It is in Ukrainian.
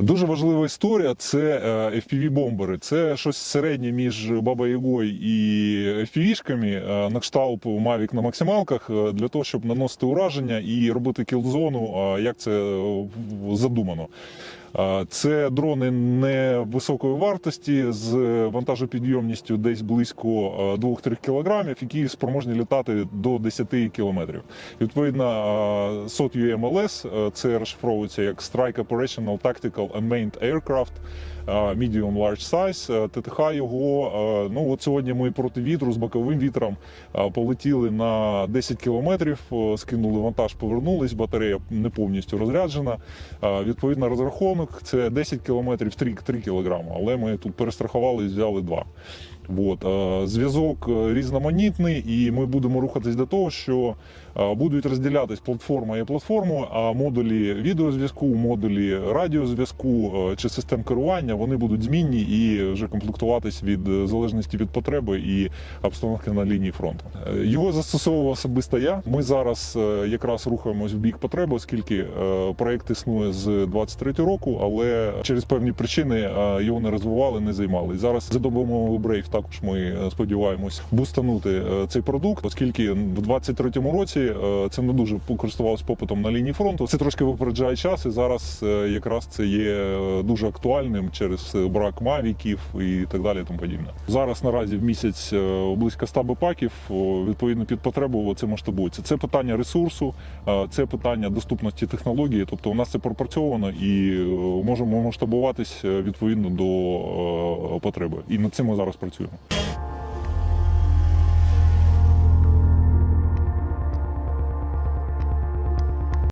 Дуже важлива історія це FPV-бомбери. Це щось середнє між Баба Ягою і FPV-шками е, на кшталт Mavic на максималках е, для того, щоб наносити ураження і робити кілзону, е, як це е, задумано. Е, Це дрони невисокої вартості з вантажопідйомністю десь близько е, 2-3 кілограмів, які спроможні літати до 10 кілометрів. Відповідно, е, SOT UMLS е, це розшифровується як Strike Operational Tactical Unmanned Aircraft. е, Medium Large Size. Е, ТТХ його. е, Ну от сьогодні ми проти вітру з боковим вітром е, полетіли на 10 кілометрів, е, скинули вантаж, повернулись. Батарея не повністю розряджена. Е, Відповідно, розрахунок це 10 кілометрів 3, 3 кілограми, але ми тут перестрахували і взяли 2. От. Зв'язок е, різноманітний, і ми будемо рухатись до того, що будуть розділятись платформа і платформу, а модулі відеозв'язку, модулі радіозв'язку е, чи систем керування вони будуть змінні і вже комплектуватись від е, залежності від потреби і обстановки на лінії фронту. Його застосовував особисто я. Ми зараз якраз рухаємось в бік потреби, оскільки проект існує з 23 року, але через певні причини його не розвивали, не займали. Зараз за допомогою Brave також ми е, сподіваємось бустанути е, цей продукт, оскільки в 23-му році це не дуже користувалось попитом на лінії фронту. Це трошки випереджає час, і зараз е, якраз це є дуже актуальним через брак мавіків і так далі. і Тому подібне. Зараз наразі в місяць близько 100 бепаків. Відповідно під потребу це масштабується. Це питання ресурсу, це питання доступності технології. Тобто у нас це пропрацьовано і можемо масштабуватись відповідно до потреби. І над цим ми зараз працюємо. you.